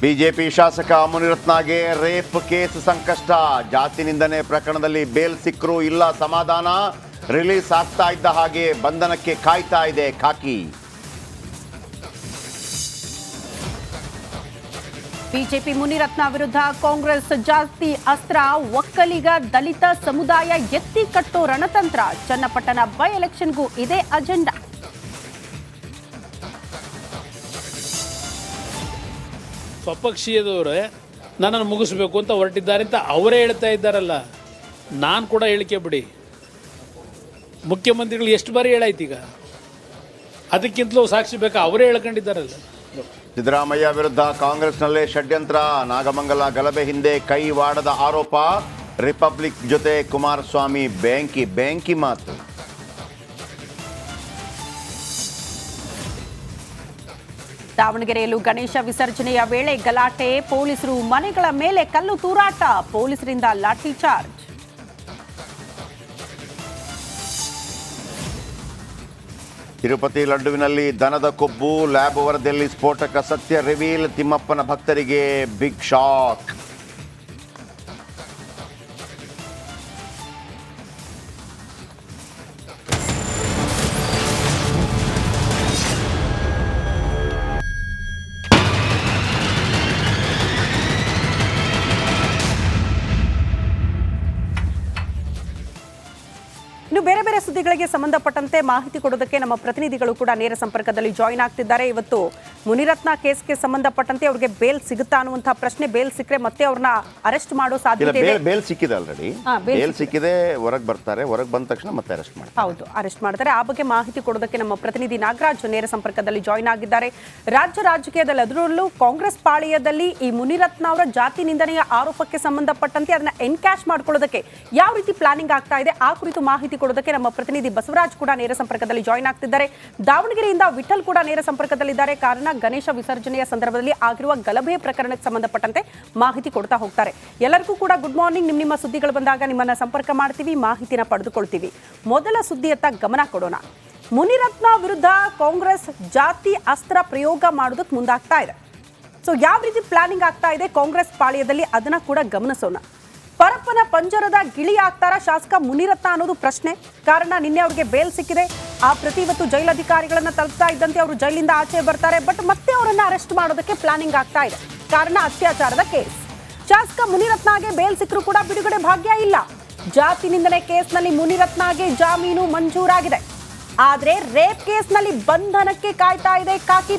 BJP ಶಾಸಕ ಮುನಿರತ್ನಗೆ rape case ಸಂಕಷ್ಟ. ಜಾತಿ ನಿಂದನೆ ಪ್ರಕರಣದಲ್ಲಿ ಬೇಲ್ ಸಿಕ್ಕರೂ ಇಲ್ಲ ಸಮಾಧಾನ. ರಿಲೀಸ್ ಆಗ್ತಾ ಇದ್ದ ಹಾಗೆ ಬಂಧನಕ್ಕೆ ಕಾಯ್ತಾ ಇದೆ ಖಾಕಿ. ಬಿಜೆಪಿ ಮುನಿರತ್ನ ವಿರುದ್ಧ ಕಾಂಗ್ರೆಸ್ ಜಾಸ್ತಿ ಅಸ್ತ್ರ, ಒಕ್ಕಲಿಗ, ದಲಿತ ಸಮುದಾಯ ಎತ್ತಿ ಕಟ್ಟೋ ರಣತಂತ್ರ. ಚನ್ನಪಟ್ಟಣ ಬೈ ಎಲೆಕ್ಷನ್ಗೂ ಇದೇ ಅಜೆಂಡಾ. ಸ್ವಪಕ್ಷೀಯದವರೇ ನನ್ನನ್ನು ಮುಗಿಸ್ಬೇಕು ಅಂತ ಹೊರಟಿದ್ದಾರೆ ಅಂತ ಅವರೇ ಹೇಳ್ತಾ ಇದ್ದಾರಲ್ಲ. ನಾನು ಕೂಡ ಹೇಳಿಕೆ ಬಿಡಿ. ಮುಖ್ಯಮಂತ್ರಿಗಳು ಎಷ್ಟು ಬಾರಿ ಹೇಳಾಯ್ತು ಈಗ? ಅದಕ್ಕಿಂತಲೂ ಸಾಕ್ಷಿ ಬೇಕಾ? ಅವರೇ ಹೇಳ್ಕೊಂಡಿದ್ದಾರಲ್ಲ. ಸಿದ್ದರಾಮಯ್ಯ ವಿರುದ್ಧ ಕಾಂಗ್ರೆಸ್ನಲ್ಲೇ ಷಡ್ಯಂತ್ರ, ನಾಗಮಂಗಲ ಗಲಭೆ ಹಿಂದೆ ಕೈವಾಡದ ಆರೋಪ, ರಿಪಬ್ಲಿಕ್ ಜೊತೆ ಕುಮಾರಸ್ವಾಮಿ ಬ್ಯಾಂಕಿ ಬ್ಯಾಂಕಿ ಮಾತು. ದಾವಣಗೆರೆಯಲ್ಲೂ ಗಣೇಶ ವಿಸರ್ಜನೆಯ ವೇಳೆ ಗಲಾಟೆ. ಪೊಲೀಸರು ಮನೆಗಳ ಮೇಲೆ ಕಲ್ಲು ತೂರಾಟ. ಪೊಲೀಸರಿಂದ ಲಾಠಿ ಚಾರ್ಜ್. ತಿರುಪತಿ ಲಡ್ಡುವಿನಲ್ಲಿ ದನದ ಕೊಬ್ಬು. ಲ್ಯಾಬ್ ವರದಿಯಲ್ಲಿ ಸ್ಫೋಟಕ ಸತ್ಯ ರಿವೀಲ್. ತಿಮ್ಮಪ್ಪನ ಭಕ್ತರಿಗೆ ಬಿಗ್ ಶಾಕ್. ve ಬೇರೆ ಸುದ್ದಿಗಳಿಗೆ ಸಂಬಂಧಪಟ್ಟಂತೆ ಮಾಹಿತಿ ಕೊಡೋದಕ್ಕೆ ನಮ್ಮ ಪ್ರತಿನಿಧಿಗಳು ಕೂಡ ನೇರ ಸಂಪರ್ಕದಲ್ಲಿ ಜಾಯಿನ್ ಆಗ್ತಿದ್ದಾರೆ. ಇವತ್ತು ಮುನಿರತ್ನ ಕೇಸ್ಗೆ ಸಂಬಂಧಪಟ್ಟಂತೆ ಅವ್ರಿಗೆ ಬೇಲ್ ಸಿಗುತ್ತಾ ಅನ್ನುವಂತಹ ಪ್ರಶ್ನೆ ಬೇಲ್ ಸಿಕ್ಕರೆ ಮತ್ತೆ ಅವ್ರನ್ನ ಅರೆಸ್ಟ್ ಮಾಡೋ ಸಾಧ್ಯತೆ ಇದೆ. ಬೇಲ್ ಸಿಕ್ಕಿದೆ ಆಲ್ರೆಡಿ ಬೇಲ್ ಸಿಕ್ಕಿದೆ. ಹೊರಗೆ ಬರ್ತಾರೆ ಹೊರಗೆ ಬಂದ ತಕ್ಷಣ ಮತ್ತೆ ಅರೆಸ್ಟ್ ಮಾಡ್ತಾರೆ. ಹೌದು ಅರೆಸ್ಟ್ ಮಾಡ್ತಾರೆ. ಆ ಬಗ್ಗೆ ಮಾಹಿತಿ ಕೊಡೋದಕ್ಕೆ ನಮ್ಮ ಪ್ರತಿನಿಧಿ ನಾಗರಾಜ್ ನೇರ ಸಂಪರ್ಕದಲ್ಲಿ ಜಾಯಿನ್ ಆಗಿದ್ದಾರೆ. ರಾಜ್ಯ ರಾಜಕೀಯದಲ್ಲಿ ಅದರಲ್ಲೂ ಕಾಂಗ್ರೆಸ್ ಪಾಳೆಯದಲ್ಲಿ ಈ ಮುನಿರತ್ನ ಅವರ ಜಾತಿ ನಿಂದನೆಯ ಆರೋಪಕ್ಕೆ ಸಂಬಂಧಪಟ್ಟಂತೆ ಅದನ್ನ ಎನ್ಕ್ಯಾಶ್ ಮಾಡ್ಕೊಳ್ಳೋದಕ್ಕೆ ಯಾವ ರೀತಿ ಪ್ಲಾನಿಂಗ್ ಆಗ್ತಾ ಇದೆ ಆ ಕುರಿತು ಮಾಹಿತಿ ಕೊಡೋದಕ್ಕೆ ನಮ್ಮ ಪ್ರತಿನಿಧಿ ಬಸವರಾಜ್ ಕೂಡ ನೇರ ಸಂಪರ್ಕದಲ್ಲಿ ಜಾಯಿನ್ ಆಗ್ತಿದ್ದಾರೆ. ದಾವಣಗೆರೆಯಿಂದ ವಿಠಲ್ ಕೂಡ ನೇರ ಸಂಪರ್ಕದಲ್ಲಿದ್ದಾರೆ. ಕಾರಣ ಗಣೇಶ ವಿಸರ್ಜನೆಯ ಸಂದರ್ಭದಲ್ಲಿ ಆಗಿರುವ ಗಲಭೆ ಪ್ರಕರಣಕ್ಕೆ ಸಂಬಂಧಪಟ್ಟಂತೆ ಮಾಹಿತಿ ಕೊಡ್ತಾ ಹೋಗ್ತಾರೆ. ಎಲ್ಲರಿಗೂ ಕೂಡ ಗುಡ್ ಮಾರ್ನಿಂಗ್ ನಿಮ್ಮ ನಿಮ್ಮ ಸುದ್ದಿಗಳು ಬಂದಾಗ ನಿಮ್ಮನ್ನ ಸಂಪರ್ಕ ಮಾಡ್ತೀವಿ, ಮಾಹಿತಿನ ಪಡೆದುಕೊಳ್ತೀವಿ. ಮೊದಲ ಸುದ್ದಿಯತ್ತ ಗಮನ ಕೊಡೋಣ. ಮುನಿರತ್ನ ವಿರುದ್ಧ ಕಾಂಗ್ರೆಸ್ ಜಾತಿ ಅಸ್ತ್ರ ಪ್ರಯೋಗ ಮಾಡೋದಕ್ಕೆ ಮುಂದಾಗ್ತಾ ಇದೆ. ಸೊ ಯಾವ ರೀತಿ ಪ್ಲಾನಿಂಗ್ ಆಗ್ತಾ ಇದೆ? ಕಾಂಗ್ರೆಸ್ ಪಾಳ್ಯದಲ್ಲಿ ಅದನ್ನ ಕೂಡ ಗಮನಿಸೋಣ. ಪರಪ್ಪನ ಪಂಜರದ ಗಿಳಿ ಆಗ್ತಾರ ಶಾಸಕ ಮುನಿರತ್ನ ಅನ್ನೋದು ಪ್ರಶ್ನೆ. ಕಾರಣ ನಿನ್ನೆ ಅವ್ರಿಗೆ ಬೇಲ್ ಸಿಕ್ಕಿದೆ. ಆ ಪ್ರತಿ ಇವತ್ತು ಜೈಲಧಿಕಾರಿಗಳನ್ನ ತಲುಪ್ತಾ ಇದ್ದಂತೆ ಅವರು ಜೈಲಿಂದ ಆಚೆ ಬರ್ತಾರೆ. ಬಟ್ ಮತ್ತೆ ಅವರನ್ನ ಅರೆಸ್ಟ್ ಮಾಡೋದಕ್ಕೆ ಪ್ಲಾನಿಂಗ್ ಆಗ್ತಾ ಇದೆ. ಕಾರಣ ಅತ್ಯಾಚಾರದ ಕೇಸ್ ಶಾಸಕ ಮುನಿರತ್ನಗೆ ಬೇಲ್ ಸಿಕ್ಕರೂ ಕೂಡ ಬಿಡುಗಡೆ ಭಾಗ್ಯ ಇಲ್ಲ. ಜಾತಿ ನಿಂದನೆ ಕೇಸ್ನಲ್ಲಿ ಮುನಿರತ್ನಗೆ ಜಾಮೀನು ಮಂಜೂರಾಗಿದೆ. ಆದ್ರೆ ರೇಪ್ ಕೇಸ್ನಲ್ಲಿ ಬಂಧನಕ್ಕೆ ಕಾಯ್ತಾ ಇದೆ ಕಾಕಿ